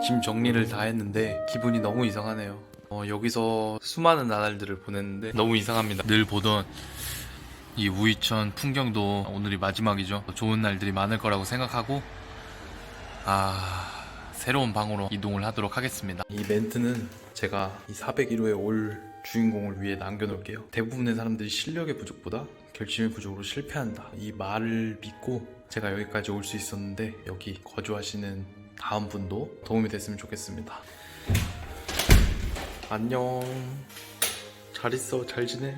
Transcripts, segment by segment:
짐 정리를 다 했는데 기분이 너무 이상하네요. 어, 여기서 수많은 나날들을 보냈는데 너무 이상합니다. 늘 보던 이 우이천 풍경도 오늘이 마지막이죠. 좋은 날들이 많을 거라고 생각하고 아 새로운 방으로 이동을 하도록 하겠습니다. 이 멘트는 제가 이 401호에 올 주인공을 위해 남겨놓을게요. 대부분의 사람들이 실력의 부족보다 결심의 부족으로 실패한다. 이 말을 믿고 제가 여기까지 올 수 있었는데 여기 거주하시는 다음 분도 도움이 됐으면 좋겠습니다. 안녕. 잘 있어. 잘 지내.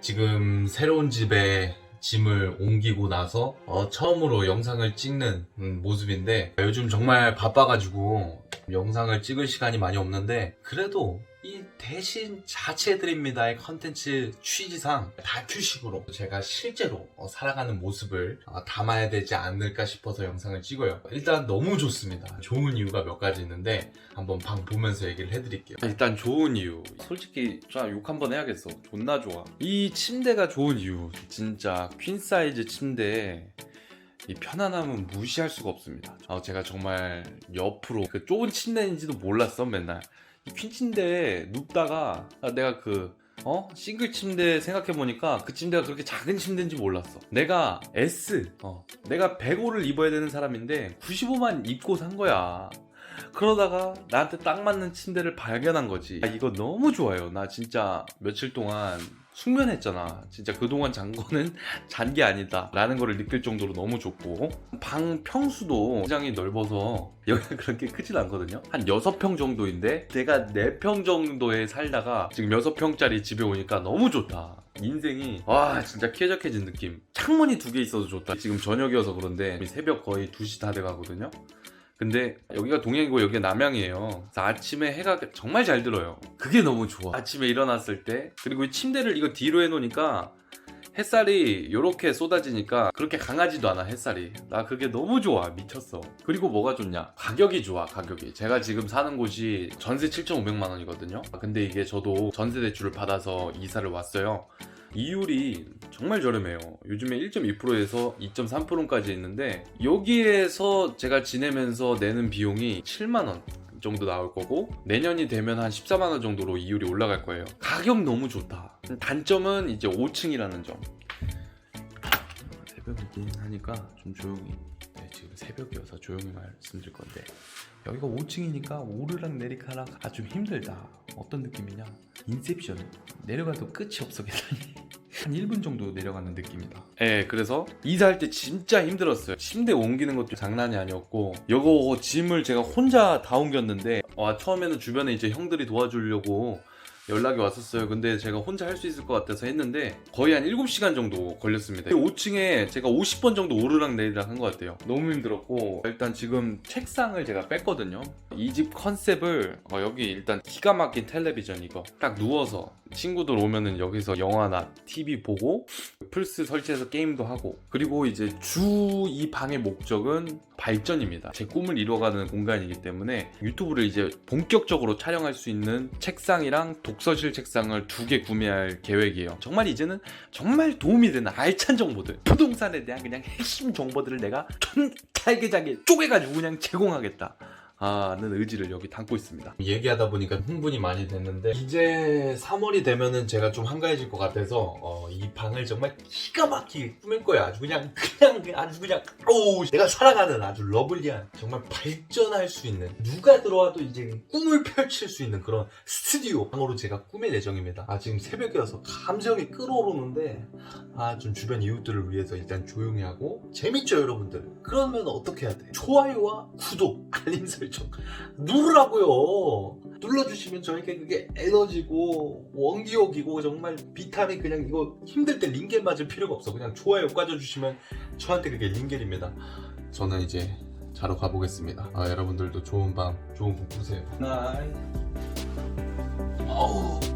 지금 새로운 집에 짐을 옮기고 나서 어, 처음으로 영상을 찍는 음, 모습인데 요즘 정말 바빠가지고 영상을 찍을 시간이 많이 없는데 그래도 이 대신 자체드립니다의 컨텐츠 취지상 다큐식으로 제가 실제로 어, 살아가는 모습을 어, 담아야 되지 않을까 싶어서 영상을 찍어요. 일단 너무 좋습니다. 좋은 이유가 몇 가지 있는데 한번 방 보면서 얘기를 해드릴게요. 일단 좋은 이유. 솔직히 욕 한번 해야겠어. 존나 좋아. 이 침대가 좋은 이유. 진짜 퀸 사이즈 침대. 이 편안함은 무시할 수가 없습니다. 아, 제가 정말 옆으로 그 좁은 침대인지도 몰랐어 맨날. 이퀸 침대에 눕다가 아, 내가 그 어? 싱글 침대 생각해보니까 그 침대가 그렇게 작은 침대인지 몰랐어. 내가 S, 어, 내가 105를 입어야 되는 사람인데 95만 입고 산 거야. 그러다가 나한테 딱 맞는 침대를 발견한 거지. 아, 이거 너무 좋아요. 나 진짜 며칠 동안 숙면했잖아. 진짜 그동안 잔 거는 잔 게 아니다. 라는 거를 느낄 정도로 너무 좋고. 방 평수도 굉장히 넓어서 여기가 그렇게 크진 않거든요. 한 6평 정도인데 내가 4평 정도에 살다가 지금 6평짜리 집에 오니까 너무 좋다. 인생이 와 진짜 쾌적해진 느낌. 창문이 두 개 있어서 좋다. 지금 저녁이어서 그런데 새벽 거의 2시 다 돼가거든요. 근데 여기가 동양이고 여기가 남양이에요. 그래서 아침에 해가 정말 잘 들어요. 그게 너무 좋아. 아침에 일어났을 때. 그리고 이 침대를 이거 뒤로 해놓으니까 햇살이 이렇게 쏟아지니까 그렇게 강하지도 않아 햇살이. 나 그게 너무 좋아. 미쳤어. 그리고 뭐가 좋냐? 가격이 좋아 가격이. 제가 지금 사는 곳이 전세 7,500만 원이거든요. 근데 이게 저도 전세 대출을 받아서 이사를 왔어요 이율이 정말 저렴해요. 요즘에 1.2%에서 2.3%까지 있는데 여기에서 제가 지내면서 내는 비용이 7만 원 정도 나올 거고 내년이 되면 한 14만 원 정도로 이율이 올라갈 거예요. 가격 너무 좋다. 단점은 이제 5층이라는 점. 새벽이긴 하니까 좀 조용히 네, 지금 새벽이어서 조용히 말씀드릴 건데 여기가 5층이니까 오르락 내리카락 아주 힘들다. 어떤 느낌이냐? 인셉션 내려가도 끝이 없어 계단이 한 1분 정도 내려가는 느낌이다. 예 그래서 이사할 때 진짜 힘들었어요. 침대 옮기는 것도 장난이 아니었고 이거 짐을 제가 혼자 다 옮겼는데 와 처음에는 주변에 이제 형들이 도와주려고 연락이 왔었어요. 근데 제가 혼자 할 수 있을 것 같아서 했는데 거의 한 7시간 정도 걸렸습니다. 5층에 제가 50번 정도 오르락 내리락 한 것 같아요. 너무 힘들었고 일단 지금 책상을 제가 뺐거든요. 이 집 컨셉을 어, 여기 일단 기가 막힌 텔레비전 이거 딱 누워서 친구들 오면은 여기서 영화나 TV 보고 플스 설치해서 게임도 하고 그리고 이제 주 이 방의 목적은 발전입니다. 제 꿈을 이루어가는 공간이기 때문에 유튜브를 이제 본격적으로 촬영할 수 있는 책상이랑 독 서실 책상을 두 개 구매할 계획이에요. 정말 이제는 정말 도움이 되는 알찬 정보들, 부동산에 대한 그냥 핵심 정보들을 내가 전 잘게잘게 쪼개가지고 그냥 제공하겠다. 하는 의지를 여기 담고 있습니다. 얘기하다 보니까 흥분이 많이 됐는데 이제 3월이 되면은 제가 좀 한가해질 것 같아서 어, 이 방을 정말 기가 막히게 꾸밀 거야. 아주 그냥 그냥 아주 그냥 오 내가 살아가는 아주 러블리한 정말 발전할 수 있는 누가 들어와도 이제 꿈을 펼칠 수 있는 그런 스튜디오 방으로 제가 꾸밀 예정입니다. 아 지금 새벽이어서 감정이 끓어오르는데 아 좀 주변 이웃들을 위해서 일단 조용히 하고 재밌죠 여러분들? 그러면 어떻게 해야 돼? 좋아요와 구독 알림 설정 누르라고요. 눌러주시면 저에게 그게 에너지고 원기욕이고 정말 비타민 그냥 이거 힘들 때 링겔 맞을 필요가 없어. 그냥 좋아요 꽂아주시면 저한테 그게 링겔입니다. 저는 이제 자러 가보겠습니다. 아, 여러분들도 좋은 밤, 좋은 꿈 꾸세요. 나이. 어우.